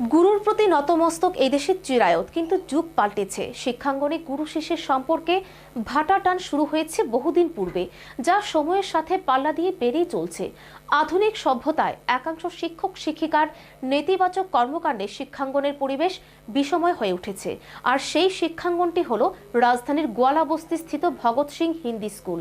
গুরুর প্রতি নতমস্তক এই দেশের চিরায়ত, কিন্তু যুগ পাল্টেছে। শিক্ষাঙ্গনে গুরু শিষ্যের সম্পর্কে ভাটা টান শুরু হয়েছে বহুদিন পূর্বে, যা সময়ের সাথে পাল্লা দিয়ে বেড়েই চলছে। আধুনিক সভ্যতায় একাংশ শিক্ষক, শিক্ষিকার নেতিবাচক কর্মকাণ্ডে শিক্ষাঙ্গনের পরিবেশ বিষময় হয়ে উঠেছে। আর সেই শিক্ষাঙ্গনটি হল রাজধানীর গোয়ালাবস্তি স্থিত ভগৎ সিং হিন্দি স্কুল।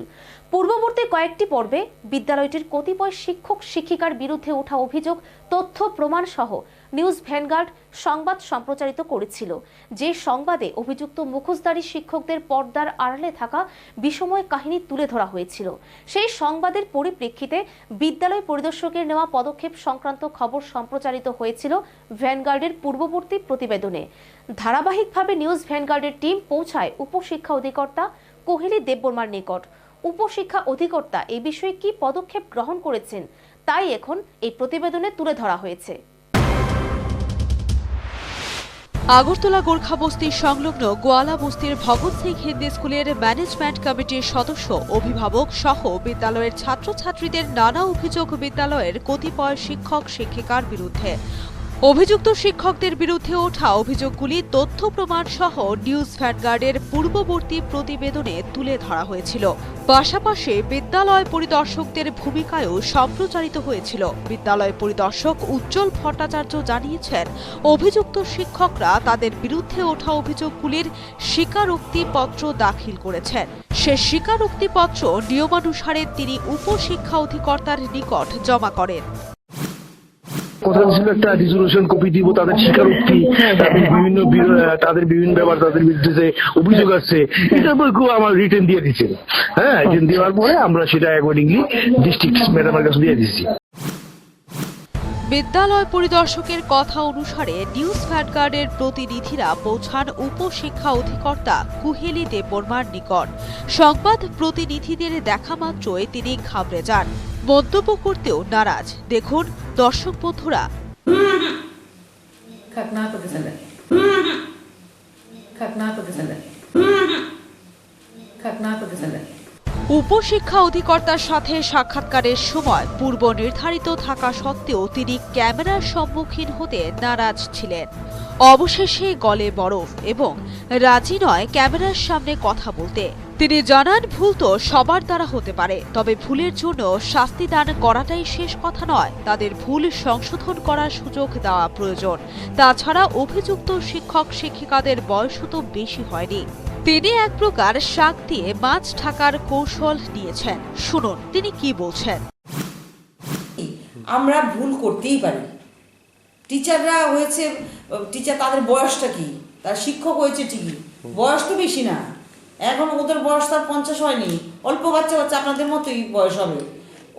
পূর্ববর্তী কয়েকটি পর্বে বিদ্যালয়টির কতিপয় শিক্ষক, শিক্ষিকার বিরুদ্ধে ওঠা অভিযোগ, তথ্য প্রমাণ সহ নিউজ ভ্যানগার্ড সংবাদ সম্প্রচারিত করেছিল, যে সংবাদে অভিযুক্ত মুখোশধারী শিক্ষকদের পর্দার আড়ালে থাকা বিষময় কাহিনী তুলে ধরা হয়েছিল। সেই সংবাদের পরিপ্রেক্ষিতে বিদ্যালয় পরিদর্শকের নেওয়া পদক্ষেপ সংক্রান্ত খবর সম্প্রচারিত হয়েছিল ভ্যানগার্ডের পূর্ববর্তী প্রতিবেদনে। ধারাবাহিকভাবে নিউজ ভ্যানগার্ডের টিম পৌঁছায় উপশিক্ষা অধিকর্তা কোহেলি দেববর্মার নিকট। উপশিক্ষা অধিকর্তা এ বিষয়ে কি পদক্ষেপ গ্রহণ করেছেন, তাই এখন এই প্রতিবেদনে তুলে ধরা হয়েছে। আগরতলা গোর্খা বস্তি সংলগ্ন গোয়ালা বস্তির ভগৎ সিং হিন্দি স্কুলের ম্যানেজমেন্ট কমিটির সদস্য, অভিভাবক সহ বিদ্যালয়ের ছাত্রছাত্রীদের নানা অভিযোগ বিদ্যালয়ের কতিপয় শিক্ষক শিক্ষিকার বিরুদ্ধে। অভিযুক্ত শিক্ষকদের বিরুদ্ধে ওঠা অভিযোগগুলি তথ্য প্রমাণ সহ নিউজ ভ্যানগার্ডের পূর্ববর্তী প্রতিবেদনে তুলে ধরা হয়েছিল। পাশাপাশি বিদ্যালয় পরিদর্শকদের ভূমিকায়ও সম্প্রচারিত হয়েছিল। বিদ্যালয় পরিদর্শক উজ্জ্বল ভট্টাচার্য জানিয়েছেন, অভিযুক্ত শিক্ষকরা তাদের বিরুদ্ধে ওঠা অভিযোগগুলির স্বীকারোক্তিপত্র দাখিল করেছেন। সে স্বীকারোক্তিপত্র নিয়মানুসারে তিনি উপশিক্ষা অধিকর্তার নিকট জমা করেন। কথা ছিল একটা রিজলিউশন কপি দিব তাদের স্বীকারোক্তি তাদের বিভিন্ন তাদের বিভিন্ন ব্যাপার তাদের বিরুদ্ধে যে অভিযোগ আছে এটা বইকেও আমার রিটার্ন দিয়ে দিচ্ছে হ্যাঁ রিটার্ন দেওয়ার পরে আমরা সেটা অ্যাকর্ডিংলি ডিস্ট্রিক্ট ম্যাডামের কাছে দিয়ে দিচ্ছি। বিদ্যালয় পরিদর্শকের কথা অনুসারে নিউজ ভ্যানগার্ডের প্রতিনিধিরা পৌঁছান উপশিক্ষা অধিকর্তা কুহেলি দেববর্মার নিকট। সংবাদ প্রতিনিধিদের দেখা মাত্রই তিনি ঘাবড়ে যান। মন্তব্য করতেও নারাজ। দেখুন দর্শক বন্ধুরা. উপশিক্ষা অধিকর্তার সাথে সাক্ষাৎকারের সময় পূর্ব নির্ধারিত থাকা সত্ত্বেও তিনি ক্যামেরার সম্মুখীন হতে নারাজ ছিলেন। অবশেষে গলে বরফ এবং রাজি নয় ক্যামেরার সামনে কথা বলতে। তিনি জানান, ভুল তো সবার দ্বারা হতে পারে, তবে ভুলের জন্য শাস্তি দান করাটাই শেষ কথা নয়। তাদের ভুল সংশোধন করার সুযোগ দেওয়া প্রয়োজন। তাছাড়া অভিযুক্ত শিক্ষক, শিক্ষিকাদের বয়সও তো বেশি হয়নি। তিনি এক প্রকার শাক দিয়ে মাছ ঢাকার কৌশল নিয়েছেন। শুনুন, তিনি কি বলছেন? আমরা ভুল করতেই পারি। টিচাররা হয়েছে, টিচার তাদের বয়সটা কি? তার শিক্ষক হয়েছে ঠিকই। বয়স তো বেশি না। এখন ওদের বয়স তার পঞ্চাশ হয়নি। অল্প বাচ্চা বাচ্চা আপনাদের মতোই বয়স হবে।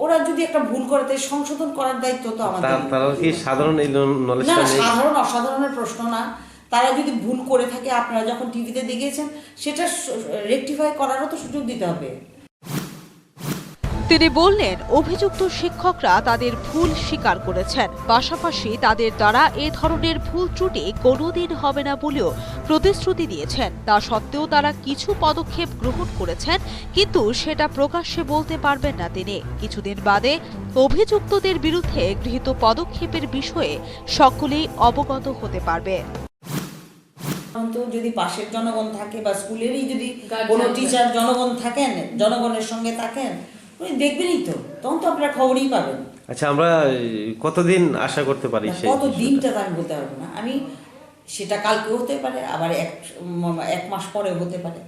ওরা যদি একটা ভুল করে তাই সংশোধন করার দায়িত্ব তো আমাদের। তারা কি সাধারণ এই নলেজটা নেই? সাধারণ অসাধারণের প্রশ্ন না। তারা যদি ভুল করে থাকে আপনারা যখন টিভিতে দেখিয়েছেন সেটা রেকটিফাই করারও তো সুযোগ দিতে হবে। তিনি বললেন অভিযুক্ত শিক্ষকরা তাদের ভুল স্বীকার করেছেন। পাশাপাশি তাদের দ্বারা এ ধরনের ভুল ত্রুটি কোনোদিন হবে না বলেও প্রতিশ্রুতি দিয়েছেন। তা সত্ত্বেও তারা কিছু পদক্ষেপ গ্রহণ করেছেন কিন্তু সেটা প্রকাশ্যে বলতে পারবেন না তিনি। কিছুদিন বাদে অভিযুক্তদের বিরুদ্ধে গৃহীত পদক্ষেপের বিষয়ে সকলেই অবগত হতে পারবে। তো যদি পাশের জনগণ থাকে বা স্কুলেরই যদি কোনো টিচার জনগণ থাকেন জনগণের সঙ্গে থাকেন উনি দেখবেনই তো। তখন তো আপনারা খবরই পাবেন। আচ্ছা আমরা কতদিন আশা করতে পারি কত দিনটা আমি বলতে পারব না। আমি সেটা কালকে হতে পারে আবার এক এক মাস পরে হতে পারে।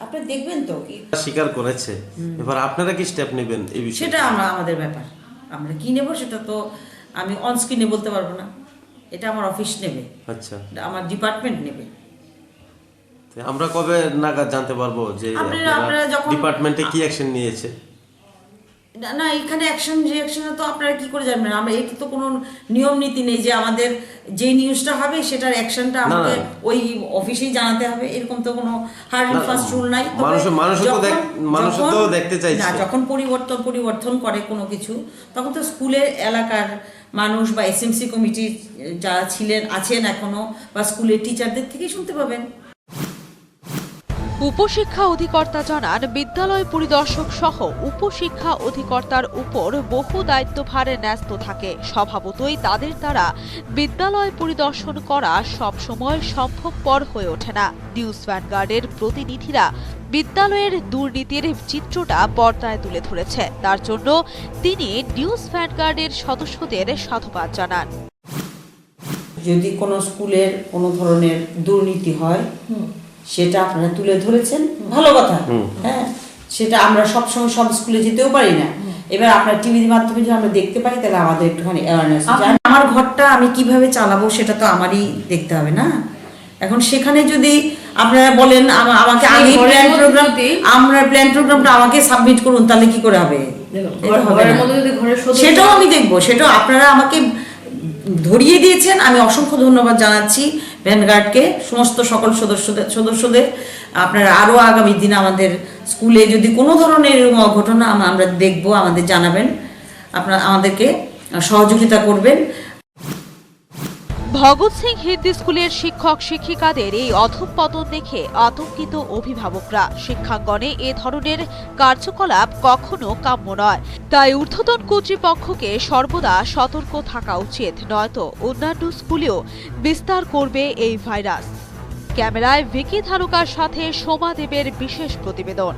আপনি দেখবেন তো কি স্বীকার করেছে। এবার আপনারা কি স্টেপ নেবেন এই বিষয়ে? সেটা আমরা আমাদের ব্যাপার। আমরা কি নেব সেটা তো আমি অন স্ক্রিনে বলতে পারব না। এটা আমার অফিস নেবে। আচ্ছা। আমার ডিপার্টমেন্ট নেবে। আমরা কবে নাগাদ জানতে পারব যে আপনারা- আপনারা যখন- ডিপার্টমেন্টে কি অ্যাকশন নিয়েছে? না না এখানে অ্যাকশন রিয়াকশনে তো আপনারা কি করে জানবেন? আমরা এটি তো কোনো নিয়ম নীতি নেই যে আমাদের যে নিউজটা হবে সেটার অ্যাকশনটা আমাকে ওই অফিসেই জানাতে হবে। এরকম তো কোনো হার্ড না, ফাস্ট রুল নাই। মানুষ- মানুষও তো মানুষও তো দেখতে চাইছে। না যখন পরিবর্তন পরিবর্তন করে কোনো কিছু তখন তো স্কুলের এলাকার মানুষ বা এসএমসি কমিটি যারা ছিলেন আছেন এখনও বা স্কুলের টিচারদের থেকেই শুনতে পাবেন। উপশিক্ষা অধিকর্তা জানান বিদ্যালয় পরিদর্শক সহ উপশিক্ষা অধিকর্তার উপর বহু দায়িত্বভার ন্যস্ত থাকে। স্বভাবতই তাদের দ্বারা বিদ্যালয় পরিদর্শন করা সবসময় সম্ভবপর হয়ে ওঠে না। নিউজ ভ্যানগার্ডের প্রতিনিধিরা বিদ্যালয়ের দুর্নীতির চিত্রটা পর্দায় তুলে ধরেছে। তার জন্য তিনি নিউজ ভ্যানগার্ডের সদস্যদের সাধুবাদ জানান। যদি কোনো স্কুলের কোনো ধরনের দুর্নীতি হয় সেটা আপনারা তুলে ধরেছেন। ভালো কথা। হ্যাঁ সেটা আমরা সবসময় সব স্কুলে যেতেও পারি না। এবার আপনার টিভির মাধ্যমে যদি আমরা দেখতে পাই তাহলে আমাদের একটুখানি অ্যাওয়ারনেস আমার ঘরটা আমি কীভাবে চালাবো সেটা তো আমারই দেখতে হবে না? এখন সেখানে যদি আপনারা বলেন আমাকে আগে প্ল্যান প্রোগ্রাম আমরা প্ল্যান প্রোগ্রামটা আমাকে সাবমিট করুন তাহলে কি করে হবে? সেটাও আমি দেখব। সেটাও আপনারা আমাকে ধরিয়ে দিয়েছেন। আমি অসংখ্য ধন্যবাদ জানাচ্ছি। ভ্যানগার্ডকে, সমস্ত সকল সদস্যদের সদস্যদের, আপনারা আরও আগামী দিন আমাদের স্কুলে যদি কোনো ধরনের এরকম ঘটনা আমরা দেখব, আমাদের জানাবেন। আপনারা আমাদেরকে সহযোগিতা করবেন। ভগৎ সিং হিন্দি স্কুলের শিক্ষক শিক্ষিকাদের এই অধঃপতন দেখে আতঙ্কিত অভিভাবকরা। শিক্ষাঙ্গনে এ ধরনের কার্যকলাপ কখনো কাম্য নয়। তাই ঊর্ধ্বতন কর্তৃপক্ষকে সর্বদা সতর্ক থাকা উচিত, নয়তো অন্যান্য স্কুলেও বিস্তার করবে এই ভাইরাস। ক্যামেরায় ভিকি ধারকার সাথে সোমা দেবের বিশেষ প্রতিবেদন।